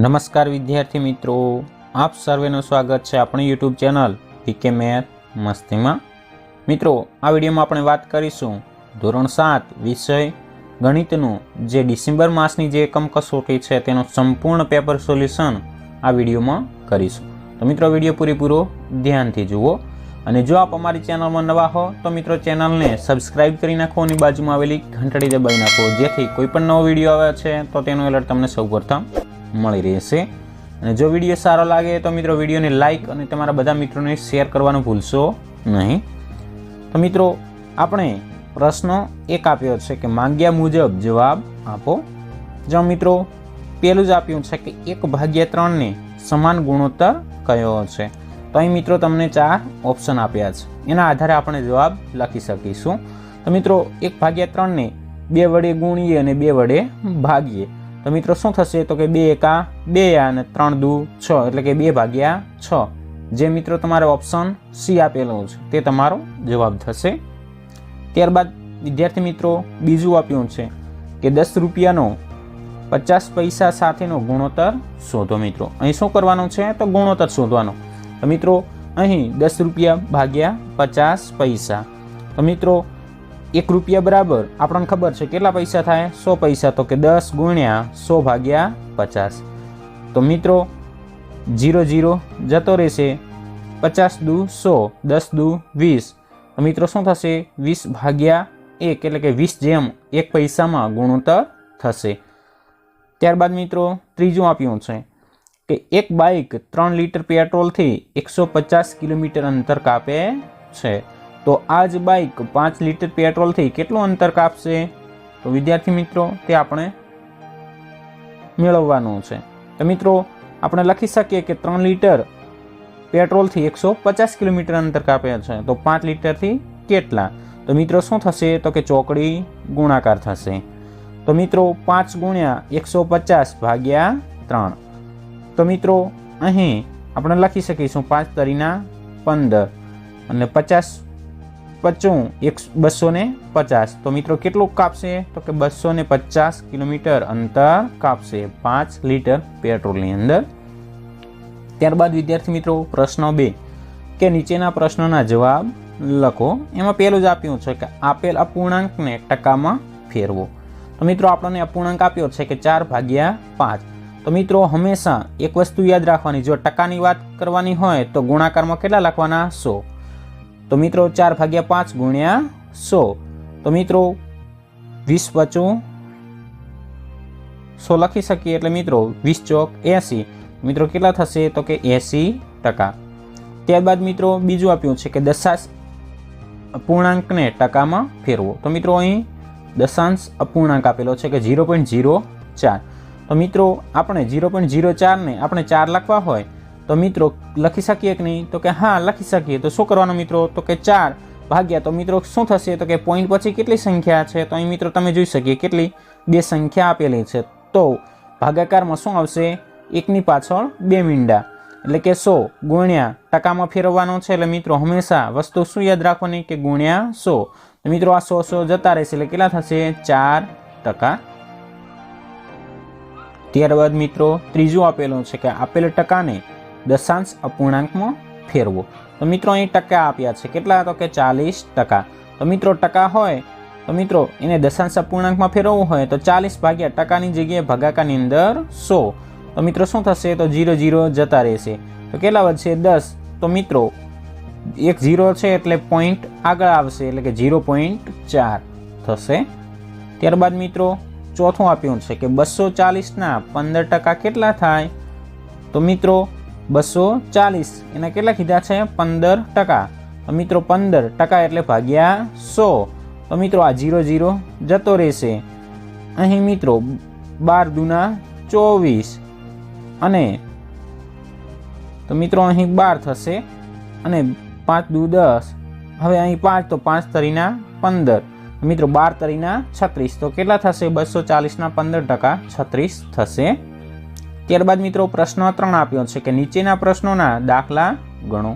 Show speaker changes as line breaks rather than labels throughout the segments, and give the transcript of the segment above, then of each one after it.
નમસ્કાર વિદ્યાર્થી મિત્રો. આપ સર્વેનું સ્વાગત છે આપણી યુટ્યુબ ચેનલ પીકે મેથ મસ્તીમાં. મિત્રો, આ વિડીયોમાં આપણે વાત કરીશું ધોરણ સાત વિષય ગણિતનું જે ડિસેમ્બર માસની જે એકમ કસોટી છે તેનું સંપૂર્ણ પેપર સોલ્યુશન આ વિડીયોમાં કરીશું. તો મિત્રો વીડિયો પૂરેપૂરો ધ્યાનથી જુઓ અને જો આપ અમારી ચેનલમાં નવા હો, તો મિત્રો ચેનલને સબસ્ક્રાઇબ કરી નાખો અને બાજુમાં આવેલી ઘંટડી દબાવી નાખો. જેથી કોઈ પણ નવો વીડિયો આવે છે, તો તેનો એલર્ટ તમને સૌપ્રથમ મળી રહેશે. અને જો વીડિયો સારો લાગે તો મિત્રો વિડીયોને લાઇક અને તમારા બધા મિત્રોને શેર કરવાનું ભૂલશો નહીં. તો મિત્રો, આપણે પ્રશ્ન એક આપ્યો છે કે માંગ્યા મુજબ જવાબ આપો. જો મિત્રો, પહેલું જ આપ્યું છે કે એક ભાગ્યા ત્રણને સમાન ગુણોત્તર કયો છે? તો અહીં મિત્રો તમને ચાર ઓપ્શન આપ્યા છે. એના આધારે આપણે જવાબ લખી શકીશું. તો મિત્રો, એક ભાગ્યા ત્રણને બે વડે ગુણીએ અને બે વડે ભાગીએ. તો મિત્રો શું થશે? તો કે બે એકા, બે અને ત્રણ દુ છ, એટલે કે બે ભાગ્યા છ. જે મિત્રો તમારે ઓપ્શન સી આપેલો છે, તે તમારો જવાબ થશે. ત્યારબાદ વિદ્યાર્થી મિત્રો, બીજું આપ્યું છે કે દસ રૂપિયાનો પચાસ પૈસા સાથેનો ગુણોત્તર શોધો મિત્રો. અહીં શું કરવાનું છે? તો ગુણોત્તર શોધવાનો. તો મિત્રો, અહીં દસ રૂપિયા ભાગ્યા પચાસ પૈસા. તો મિત્રો એક રૂપિયા બરાબર. આપણને ખબર છે કેટલા પૈસા થાય? સો પૈસા. તો કે દસ ગુણ્યા સો ભાગ્યા પચાસ. તો મિત્રો જીરો જીરો જતો રહેશે. પચાસ દુ સો, દસ દુ વીસ. તો મિત્રો, શું થશે? વીસ ભાગ્યા એક, એટલે કે વીસ જેમ એક પૈસામાં ગુણોત્તર થશે. ત્યારબાદ મિત્રો, ત્રીજું આપ્યું છે કે એક બાઇક ત્રણ લીટર પેટ્રોલથી એકસો પચાસ કિલોમીટર અંતર કાપે છે. તો આ જ બાઇક પાંચ લીટર પેટ્રોલથી કેટલું અંતર કાપશે? તો વિદ્યાર્થી મિત્રો, તે આપણે મેળવવાનું છે. તો મિત્રો, આપણે લખી શકીએ કે ત્રણ લીટર પેટ્રોલથી એકસો પચાસ કિલોમીટર અંતર કાપે છે. તો પાંચ લીટરથી કેટલા? તો મિત્રો, શું થશે? તો કે ચોકડી ગુણાકાર થશે. તો મિત્રો, પાંચ ગુણ્યા એકસો પચાસ ભાગ્યા ત્રણ. તો મિત્રો, અહીં આપણે લખી શકીશું પાંચ તરીના પંદર. અને પચાસ પચું, એક બસો ને પચાસ. તો મિત્રો કેટલું કાપશે? તો કે બસો ને પચાસ કિલોમીટર અંતર કાપશે પાંચ લીટર પેટ્રોલની અંદર. ત્યારબાદ વિદ્યાર્થી મિત્રો પ્રશ્ન બે, કે નીચેના પ્રશ્નોના જવાબ લખો. એમાં પહેલું જ આપ્યું છે કે આપેલ અપૂર્ણાંકને ટકામાં ફેરવો. તો મિત્રો આપણને અપૂર્ણાંક આપ્યો છે કે ચાર ભાગ્યા પાંચ. તો મિત્રો હંમેશા એક વસ્તુ યાદ રાખવાની, જો ટકાની વાત કરવાની હોય તો ગુણાકારમાં કેટલા લખવાના? સો. તો મિત્રો ચાર ભાગ્યા પાંચ ગુણ્યા સો. તો મિત્રો વીસ પચું સો લખી શકીએ એટલે મિત્રો વીસ ચોક એંસી. મિત્રો કેટલા થશે? તો કે એંસી ટકા. ત્યારબાદ મિત્રો બીજું આપ્યું છે કે દશાંશ અપૂર્ણાંકને ટકામાં ફેરવો. તો મિત્રો અહીં દશાંશ અપૂર્ણાંક આપેલો છે કે ઝીરો પોઈન્ટ ઝીરો ચાર. તો મિત્રો આપણે ઝીરો પોઈન્ટ ઝીરો ચારને આપણે ચાર લખવા હોય તો મિત્રો, લખી શકીએ કે નહીં? તો કે હા, લખી શકીએ. તો શું કરવાનું મિત્રો? તો કે ચાર ભાગ્યા. તો મિત્રો, શું થશે? તો કે પોઈન્ટ પછી કેટલી સંખ્યા છે? તો અહીં મિત્રો તમે જોઈ શકીએ, કેટલી? બે સંખ્યા આપેલી છે. તો ભાગાકારમાં શું આવશે? એકની પાછળ બે મીંડા. એટલે કે સો ગુણ્યા ટકામાં ફેરવવાનો છે. એટલે મિત્રો, હંમેશા વસ્તુ શું યાદ રાખવાની? કે ગુણ્યા સો. તો મિત્રો, આ સો સો જતા રહેશે. એટલે કેટલા થશે? ચાર ટકા. ત્યારબાદ મિત્રો, ત્રીજું આપેલું છે કે આપેલ ટકાને દશાંશ અપૂર્ણાંકમાં ફેરવો. તો મિત્રો અહીં ટકા આપ્યા છે. કેટલા તો કે ચાલીસ ટકા? તો મિત્રો ટકા હોય, તો મિત્રો એને દશાંશ અપૂર્ણાંકમાં ફેરવવું હોય તો ચાલીસ ભાગ્યા ટકાની જગ્યાએ ભગાકાની અંદર સો. તો મિત્રો શું થશે? તો જીરો જીરો જતા રહેશે. તો કેટલા વધશે? દસ. તો મિત્રો એક ઝીરો છે એટલે પોઈન્ટ આગળ આવશે, એટલે કે ઝીરો પોઈન્ટ ચાર થશે. ત્યારબાદ મિત્રો ચોથું આપ્યું છે કે બસો ચાલીસના પંદર ટકા કેટલા થાય? તો મિત્રો બસો ચાલીસ. એના કેટલા કીધા છે? પંદર ટકા. તો મિત્રો, પંદર ટકા એટલે ભાગ્યા સો. તો મિત્રો, આ જીરો જીરો જતો રહેશે. અહીં મિત્રો, બાર દુના ચોવીસ. અને તો મિત્રો, અહીં બાર થશે. અને પાંચ દુ દસ. હવે અહીં પાંચ, તો પાંચ તરીના પંદર. મિત્રો, બાર તરીના છત્રીસ. તો કેટલા થશે? બસો ચાલીસના પંદર ટકા છત્રીસ થશે. ત્યારબાદ મિત્રો પ્રશ્ન ત્રણ આપ્યો છે કે નીચેના પ્રશ્નોના દાખલા ગણો.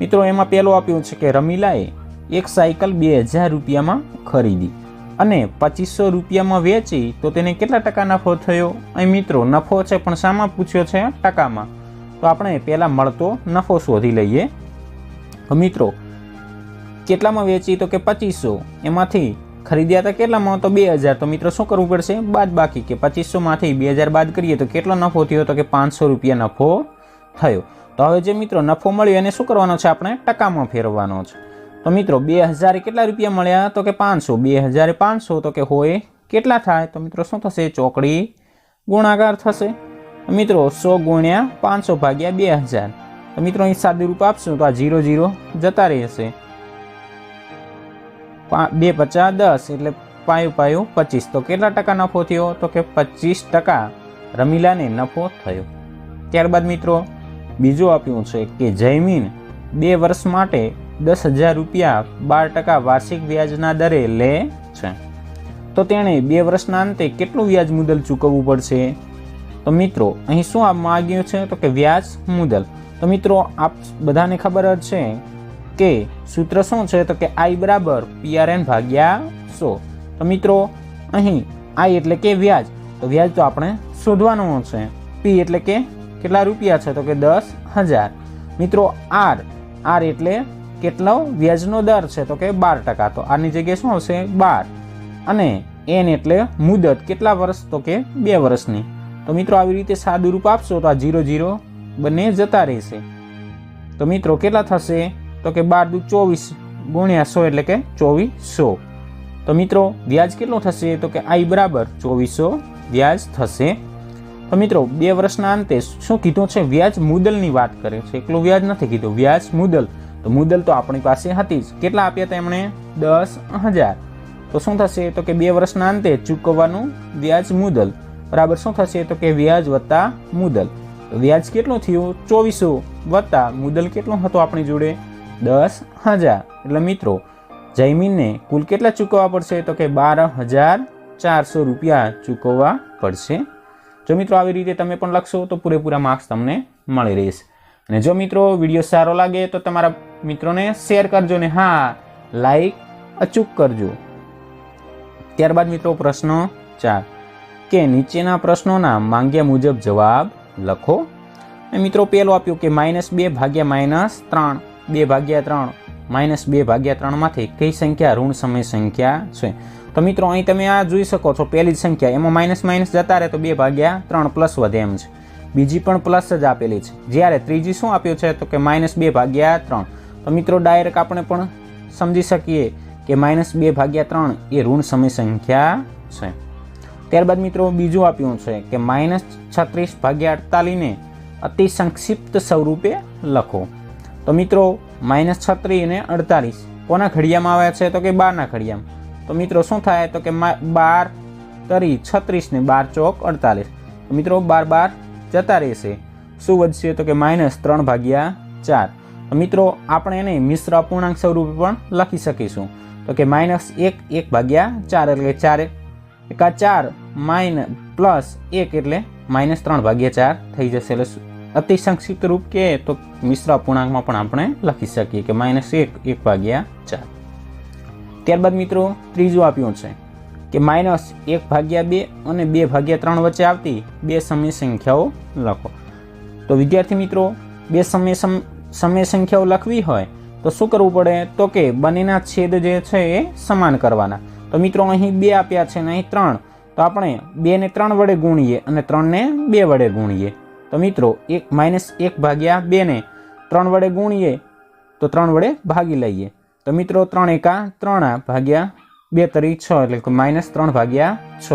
મિત્રો, એમાં પહેલો આપ્યો છે કે રમીલાએ એક સાયકલ બે હજાર રૂપિયામાં ખરીદી અને પચીસો રૂપિયામાં વેચી તો તેને કેટલા ટકા નફો થયો? અહીં મિત્રો, નફો છે પણ શામાં પૂછ્યો છે ટકામાં. તો આપણે પહેલાં મળતો નફો શોધી લઈએ. મિત્રો, કેટલામાં વેચી? તો કે પચીસો. એમાંથી ખરીદ્યા હતા કેટલામાં? તો બે હજાર. તો મિત્રો શું કરવું પડશે? બાદ બાકી કે પચીસોમાંથી બે હજાર બાદ કરીએ તો કેટલો નફો થયો? તો કે પાંચસો રૂપિયા નફો થયો. તો હવે જે મિત્રો નફો મળ્યો એને શું કરવાનો છે આપણે? ટકામાં ફેરવવાનો છે. તો મિત્રો બે હજારે કેટલા રૂપિયા મળ્યા? તો કે પાંચસો. બે હજારે પાંચસો. તો કે હોય કેટલા થાય? તો મિત્રો શું થશે? ચોકડી ગુણાકાર થશે. મિત્રો સો ગુણ્યા પાંચસો ભાગ્યા બે હજાર. તો મિત્રો અહીં સાદું રૂપ આપશું તો આ જીરો જીરો જતા રહેશે. બે પચાસ દસ એટલે પાયું પાયું પચીસ. તો કેટલા ટકા નફો થયો? તો કે પચીસ ટકા રમીલાને નફો થયો. ત્યારબાદ મિત્રો, બીજું આપ્યું છે કે જયમીન બે વર્ષ માટે દસ હજાર રૂપિયા બાર ટકા વાર્ષિક વ્યાજના દરે લે છે. તો તેણે બે વર્ષના અંતે કેટલું વ્યાજ મુદલ ચૂકવવું પડશે? તો મિત્રો, અહીં શું આપવામાં માગ્યું છે? તો કે વ્યાજ મુદલ. તો મિત્રો, આપ બધાને ખબર જ છે કે સૂત્ર શું છે? તો કે આઈ બરાબર પીઆરએન ભાગ્યા સો. તો મિત્રો, અહીં આઈ એટલે કે વ્યાજ. તો વ્યાજ તો આપણે શોધવાનું છે. પી એટલે કે કેટલા રૂપિયા છે? તો કે દસ હજાર. મિત્રો આર આર એટલે કેટલો? વ્યાજનો દર છે? તો કે બાર ટકા. તો આની જગ્યાએ શું આવશે? બાર. અને એન એટલે મુદત. કેટલા વર્ષ? તો કે બે વર્ષની. તો મિત્રો, આવી રીતે સાદું રૂપ આપશો તો આ જીરો જીરો બંને જતા રહેશે. તો મિત્રો, કેટલા થશે? તો કે બાર દુ ચોવીસ ગુણ્યા સો એટલે કે ચોવીસો. તો મિત્રો, વ્યાજ કેટલું થશે? તો કે આઈ બરાબર ચોવીસો વ્યાજ થશે. તો મિત્રો, બે વર્ષના અંતે શું કીધું છે? વ્યાજ મુદલની વાત કરે છે. એકલું વ્યાજ નથી કીધું, વ્યાજ મુદલ. તો મુદલ તો આપણી પાસે હતી જ. કેટલા આપ્યા હતા એમણે દસ હજાર. તો શું થશે? તો કે બે વર્ષના અંતે ચૂકવવાનું વ્યાજ મુદલ. બરાબર, શું થશે? તો કે વ્યાજ વત્તા મુદલ. વ્યાજ કેટલું થયું? ચોવીસો વત્તા મુદલ કેટલું હતું આપણી જોડે? દસ હજાર. એટલે મિત્રો, જયમીનને કુલ કેટલા ચૂકવવા પડશે? તો કે બાર હજાર ચારસો રૂપિયા ચૂકવવા પડશે. જો મિત્રો, આવી રીતે તમે પણ લખશો તો પૂરેપૂરા માર્ક્સ તમને મળી રહેશે. અને જો મિત્રો, વીડિયો સારો લાગે તો તમારા મિત્રોને શેર કરજો ને હા, લાઈક અચૂક કરજો. ત્યારબાદ મિત્રો, પ્રશ્નો ચાર. કે નીચેના પ્રશ્નોના માંગ્યા મુજબ જવાબ લખો. મિત્રો, પહેલો આપ્યો કે માઇનસ બે ભાગ્યા માઇનસ ત્રણ. બે ભાગ્યા ત્રણ, માઇનસ બે ભાગ્યા ત્રણમાંથી કઈ સંખ્યા? ઋણ સમય સંખ્યા છે. તો મિત્રો, અહીં તમે આ જોઈ શકો છો, પહેલી જ સંખ્યા, એમાં માઇનસ માઇનસ જતા રહે તો બે ભાગ્યા ત્રણ પ્લસ વધે એમ છે. બીજી પણ પ્લસ જ આપેલી છે. જ્યારે ત્રીજી શું આપ્યું છે? તો કે માઇનસ બે ભાગ્યા ત્રણ. તો મિત્રો, ડાયરેક્ટ આપણે પણ સમજી શકીએ કે માઇનસ બે ભાગ્યા ત્રણ એ ઋણ સમય સંખ્યા છે. ત્યારબાદ મિત્રો, બીજું આપ્યું છે કે માઇનસ છત્રીસ ભાગ્યા અડતાલીસને અતિ સંક્ષિપ્ત સ્વરૂપે લખો. તો મિત્રો માઇનસ છત્રીસ અને અડતાલીસ. કોના ઘડિયામાં આવ્યા છે? તો કે બારના ઘડિયામાં તો મિત્રો, શું થાય? તો કે બાર તરી છત્રીસ ને બાર ચોક અડતાલીસ. તો મિત્રો, બાર બાર જતા રહેશે. શું વધશે? તો કે માઇનસ ત્રણ ભાગ્યા ચાર. તો મિત્રો, આપણે એને મિશ્ર અપૂર્ણાંક સ્વરૂપે પણ લખી શકીશું. તો કે માઇનસ એક એક ભાગ્યા ચાર એટલે ચાર એકા. ચાર માઇન પ્લસ એક એટલે માઇનસ ત્રણ ભાગ્યા ચાર થઈ જશે. એટલે અતિ સંક્ષિપ્ત રૂપ કે તો મિશ્ર અપૂર્ણાંકમાં પણ આપણે લખી શકીએ કે માઇનસ એક એક ભાગ્યા ચાર. ત્યારબાદ મિત્રો, ત્રીજું આપ્યું છે કે માઇનસ એક ભાગ્યા બે અને બે ભાગ્યા ત્રણ વચ્ચે આવતી બે સમય સંખ્યાઓ લખો. તો વિદ્યાર્થી મિત્રો, બે સમય સમ- સમય સંખ્યાઓ લખવી હોય તો શું કરવું પડે? તો કે બંનેના છેદ જે છે એ સમાન કરવાના. તો મિત્રો, અહીં બે આપ્યા છે અને અહીં ત્રણ. તો આપણે બેને ત્રણ વડે ગુણીએ અને ત્રણને બે વડે ગુણીએ. તો મિત્રો, એક માઇનસ એક ભાગ્યા બેને ત્રણ વડે ગુણીએ તો ત્રણ વડે ભાગી લઈએ. તો મિત્રો, ત્રણ એકા ત્રણ ભાગ્યા બે તરી છ, એટલે કે માઇનસ ત્રણ ભાગ્યા છ.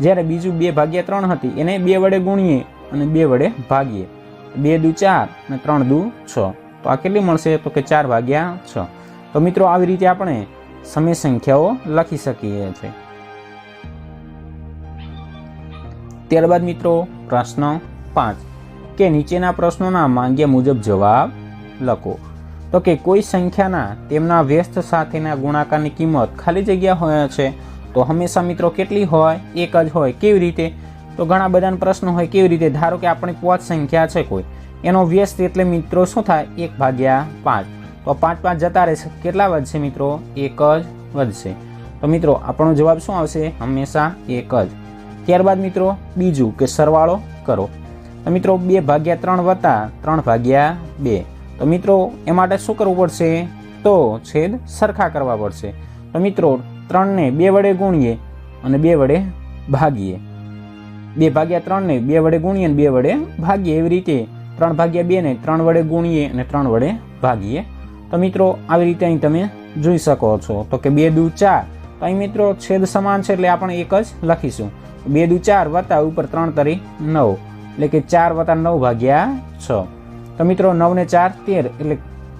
જ્યારે બીજું બે ભાગ્યા ત્રણ હતી, એને બે વડે ગુણીએ અને બે વડે ભાગીએ. બે દુ ચાર અને ત્રણ દુ છ. તો આ કેટલી મળશે? તો કે ચાર ભાગ્યા છ. તો મિત્રો, આવી રીતે આપણે સમય સંખ્યાઓ લખી શકીએ છીએ. ત્યારબાદ મિત્રો, પ્રશ્ન પાંચ. કે નીચેના પ્રશ્નોના માંગ્યા મુજબ જવાબ લખો. તો કે કોઈ સંખ્યાના તેમના વ્યસ્ત સાથેના ગુણાકારની કિંમત ખાલી જગ્યા હોય છે, તો હંમેશા મિત્રો કેટલી હોય? એક જ હોય. કેવી રીતે? તો ઘણા બધાના પ્રશ્નો હોય કેવી રીતે? ધારો કે આપણી પાંચ સંખ્યા છે કોઈ. એનો વ્યસ્ત એટલે મિત્રો શું થાય? એક ભાગ્યા પાંચ. તો પાંચ પાંચ જતા રહેશે. કેટલા વધશે મિત્રો? એક જ વધશે. તો મિત્રો, આપણો જવાબ શું આવશે? હંમેશા એક જ. ત્યારબાદ મિત્રો, બીજું કે સરવાળો કરો. તો મિત્રો, બે ભાગ્યા ત્રણ વત્તા ત્રણ ભાગ્યા બે. તો મિત્રો, એ માટે શું કરવું પડશે? તો છેદ સરખા કરવા પડશે. તો મિત્રો, ત્રણને બે વડે ગુણીએ અને બે વડે ભાગીએ. બે ભાગ્યા ત્રણને બે વડે ગુણીએ અને બે વડે ભાગીએ. એવી રીતે ત્રણ ભાગ્યા બે ને ત્રણ વડે ગુણીએ અને ત્રણ વડે ભાગીએ. તો મિત્રો, આવી રીતે અહીં તમે જોઈ શકો છો. તો કે બે દુ ચાર. તો અહીં મિત્રો, છેદ સમાન છે એટલે આપણે એક જ લખીશું. બે દુ ચાર વત્તા ઉપર ત્રણ તરી નવ. એટલે કે ચાર વત્તા નવ ભાગ્યા છ. તો મિત્રો નવ ને ચાર તેર, એટલે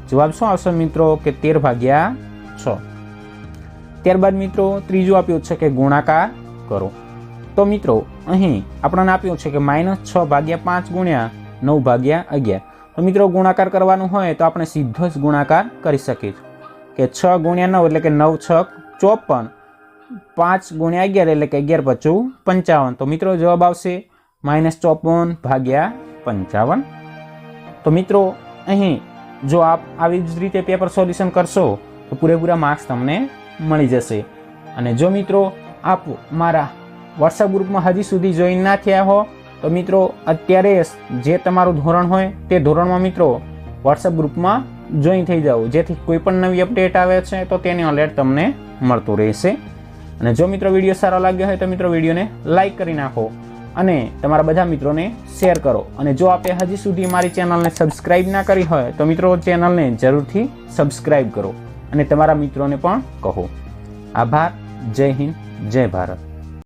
જવાબ શું આવશે મિત્રો? કે તેર ભાગ્યા છ. ત્યારબાદ મિત્રો ત્રીજું આપ્યું છે કે ગુણાકાર કરો. તો મિત્રો અહીં આપણને આપ્યું છે કે માઇનસ છ ભાગ્યા પાંચ ગુણ્યા નવ ભાગ્યા અગિયાર. તો મિત્રો ગુણાકાર કરવાનું હોય તો આપણે સીધો જ ગુણાકાર કરી શકીએ કે છ ગુણ્યા નવ એટલે કે નવ છ ચોપન. પાંચ ગુણ્યા અગિયાર એટલે કે અગિયાર પચું પંચાવન. તો મિત્રો જવાબ આવશે માઇનસ ચોપન ભાગ્યા પંચાવન. તો મિત્રો, અહીં જો આપ આવી જ રીતે પેપર સોલ્યુશન કરશો, તો પૂરેપૂરા માર્ક્સ તમને મળી જશે. અને જો મિત્રો, આપ મારા વોટ્સઅપ ગ્રુપમાં હજી સુધી જોઈન ના થયા હો, તો મિત્રો, અત્યારે જે તમારું ધોરણ હોય, તે ધોરણમાં મિત્રો વોટ્સઅપ ગ્રુપમાં જોઈન થઈ જાઓ. જેથી કોઈ પણ નવી અપડેટ આવે છે, તો તેની અલર્ટ તમને મળતું રહેશે. અને જો મિત્રો વીડિયો સારો લાગ્યો હોય, તો મિત્રો વિડીયોને લાઈક કરી નાખો. અને તમારા બધા મિત્રોને શેર કરો. અને જો આપે હજી સુધી મારી ચેનલને સબસ્ક્રાઇબ ના કરી હોય, તો મિત્રો ચેનલને જરૂરથી સબસ્ક્રાઇબ કરો. અને તમારા મિત્રોને પણ કહો. આભાર. જય હિન્દ. જય ભારત.